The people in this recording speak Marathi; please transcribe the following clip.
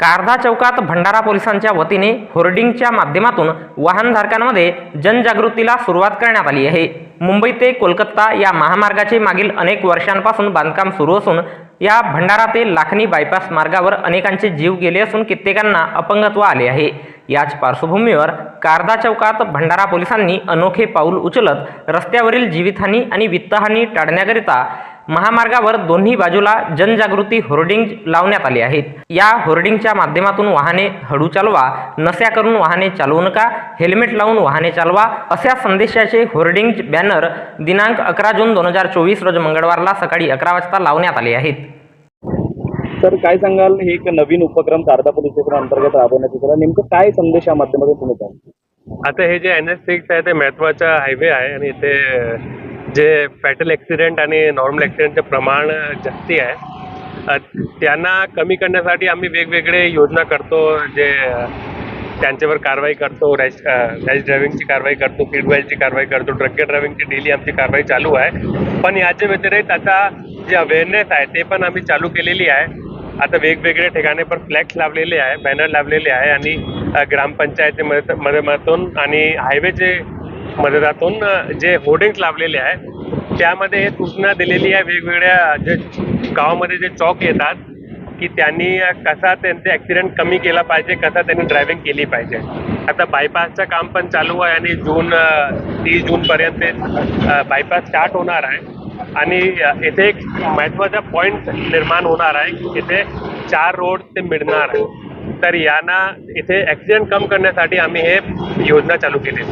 कारधा चौकात भंडारा पोलिसांच्या वतीने होर्डिंगच्या माध्यमातून वाहनधारकांमध्ये जनजागृतीला सुरुवात करण्यात आली आहे. मुंबई ते कोलकाता या महामार्गाचे मागील अनेक वर्षांपासून बांधकाम सुरू असून या भंडारा ते लाखनी बायपास मार्गावर अनेकांचे जीव गेले असून कित्येकांना अपंगत्व आले आहे. याच पार्श्वभूमीवर कारदा चौकात भंडारा पोलिसांनी अनोखे पाऊल उचलत रस्त्यावरील जीवितहानी आणि वित्तहानी टाळण्याकरिता महामार्गावर दोन्ही बाजूला जनजागृती होर्डिंग लावण्यात आली आहेत. या होर्डिंगच्या माध्यमातून वाहने हळू चालवा नस्या करून वाहने चालवू नका हेल्मेट लावून वाहने चालवा अशा संदेशाचे होर्डिंग बॅनर दिनांक अकरा जून दोन हजार चोवीस रोज मंगळवारला सकाळी अकरा वाजता लावण्यात आले आहेत. तर काय सांगाल? हे एक नवीन उपक्रम शारदा पोलीस स्टेशन अंतर्गत राबवण्यात येतो नेमकं काय संदेश या माध्यमातून तुम्ही आता हे जे एन एस सिक्स आहे ते महत्त्वाचा हायवे आहे आणि इथे जे फॅटल ॲक्सिडेंट आणि नॉर्मल ॲक्सिडेंटचे प्रमाण जास्ती आहे त्यांना कमी करण्यासाठी आम्ही वेगवेगळे योजना करतो जे त्यांच्यावर कारवाई करतो रॅश रॅश ड्रायव्हिंगची कारवाई करतो फीड कारवाई करतो ड्रग ड्रायव्हिंगची डेली आमची कारवाई चालू आहे. पण याच्या व्यतिरिक्त आता जे अवेअरनेस आहे ते पण आम्ही चालू केलेली आहे. आता वेगवेगळ्या ठिकाणी पण फ्लॅक्स लावलेले आहे बॅनर लावलेले आहे आणि ग्रामपंचायतीमध्ये ग्रामपंचायती मदत- आणि हायवेचे मदतातून जे होर्डिंग्स लावलेले आहे त्यामध्ये हे सूचना दिलेली आहे वेगवेगळ्या जे गावामध्ये जे चौक येतात की त्यांनी कसा त्यांचे ॲक्सिडेंट कमी केला पाहिजे कसा त्यांनी ड्रायव्हिंग केली पाहिजे. आता बायपासचं काम पण चालू आहे आणि जून तीस जूनपर्यंत बायपास स्टार्ट होणार आहे. आणि इथे एक महत्त्वाचा पॉईंट निर्माण होणार आहे की इथे चार रोड ते मिळणार आहे. तर यांना इथे ॲक्सिडेंट कम करण्यासाठी आम्ही हे योजना चालू केली.